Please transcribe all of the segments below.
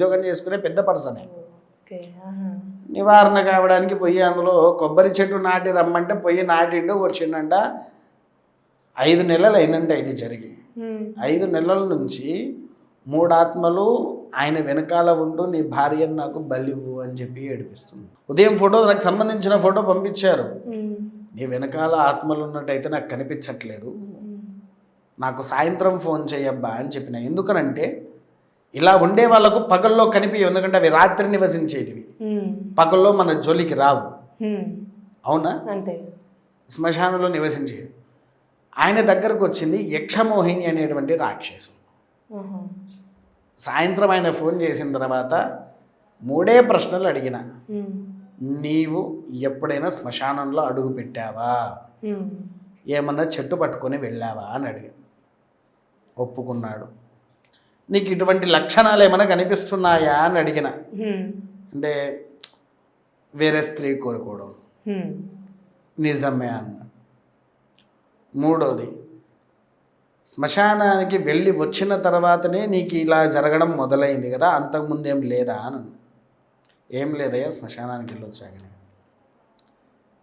ఉద్యోగం చేసుకునే పెద్ద పర్సనే. నివారణ కావడానికి పొయ్యి అందులో కొబ్బరి చెట్టు నాటి రమ్మంటే పొయ్యి నాటిండు వచ్చిండంట ఐదు నెలలు అయిందంట ఇది జరిగి. ఐదు నెలల నుంచి మూడు ఆత్మలు ఆయన వెనకాల ఉంటూ నీ భార్యను నాకు బలివ్వు అని చెప్పి ఏడిపిస్తుంది ఉదయం ఫోటో నాకు సంబంధించిన ఫోటో పంపించారు. నీ వెనకాల ఆత్మలు ఉన్నట్టయితే నాకు కనిపించట్లేదు. నాకు సాయంత్రం ఫోన్ చేయబ్బా అని చెప్పిన ఎందుకనంటే ఇలా ఉండే వాళ్ళకు పగల్లో కనిపించవు ఎందుకంటే అవి రాత్రి నివసించేటివి. పగల్లో మన జోలికి రావు. అవునా? అంతే. శ్మశానంలో నివసించేది ఆయన దగ్గరకు వచ్చింది యక్షమోహిని అనేటువంటి రాక్షసు. సాయంత్రం ఆయన ఫోన్ చేసిన తర్వాత మూడే ప్రశ్నలు అడిగిన. నీవు ఎప్పుడైనా శ్మశానంలో అడుగు పెట్టావా. ఏమన్నా చెట్టు పట్టుకొని వెళ్ళావా? అని అడిగాను ఒప్పుకున్నాడు. నీకు ఇటువంటి లక్షణాలు ఏమైనా కనిపిస్తున్నాయా అని అడిగిన. అంటే వేరే స్త్రీ కోరుకోవడం. నిజమే అన్న మూడోది శ్మశానానికి వెళ్ళి వచ్చిన తర్వాతనే నీకు ఇలా జరగడం మొదలైంది కదా అంతకుముందు ఏం లేదా అని అన్నా. ఏం లేదయ్యా శ్మశానానికి వెళ్ళి వచ్చాకనే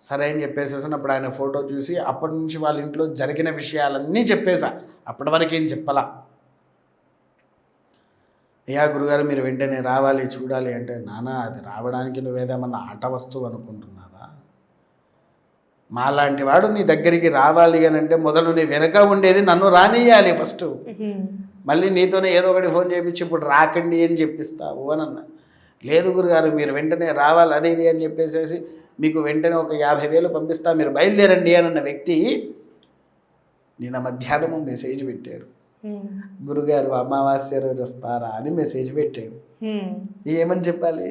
సరే అని చెప్పేసేసి అప్పుడు ఆయన ఫోటో చూసి అప్పటి నుంచి వాళ్ళ ఇంట్లో జరిగిన విషయాలన్నీ చెప్పేశా అప్పటి వరకు ఏం చెప్పలా అయ్యా గురుగారు మీరు వెంటనే రావాలి చూడాలి అంటే నానా అది రావడానికి నువ్వేదేమన్నా ఆట వస్తువు అనుకుంటున్నావా? మాలాంటి వాడు నీ దగ్గరికి రావాలి అని అంటే మొదలు నీ వెనక ఉండేది నన్ను రానియాలి ఫస్ట్. మళ్ళీ నీతోనే ఏదో ఒకటి ఫోన్ చేయించి ఇప్పుడు రాకండి అని చెప్పిస్తావు అని అన్నా. లేదు గురుగారు మీరు వెంటనే రావాలి అది ఇది అని చెప్పేసేసి మీకు వెంటనే ఒక యాభై వేలు పంపిస్తా మీరు బయలుదేరండి అని అన్న వ్యక్తి నిన్న మధ్యాహ్నము మెసేజ్ పెట్టాడు. గురుగారు అమావాస్య రోజు వస్తారా అని మెసేజ్ పెట్టాడు. ఏమని చెప్పాలి?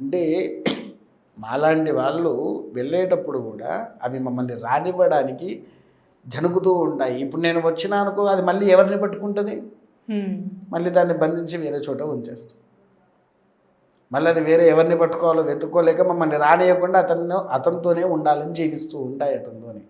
అంటే మాలాంటి వాళ్ళు వెళ్ళేటప్పుడు కూడా అవి మమ్మల్ని రానివ్వడానికి జనుకుతూ ఉంటాయి. ఇప్పుడు నేను వచ్చినా అనుకో అది మళ్ళీ ఎవరిని పట్టుకుంటుంది. మళ్ళీ దాన్ని బంధించి వేరే చోట ఉంచేస్తాం మళ్ళీ అది వేరే ఎవరిని పట్టుకోవాలో వెతుక్కోలేక మమ్మల్ని రానియకుండా అతను అతనితోనే ఉండాలని జీవిస్తూ ఉంటాయి అతనితోనే.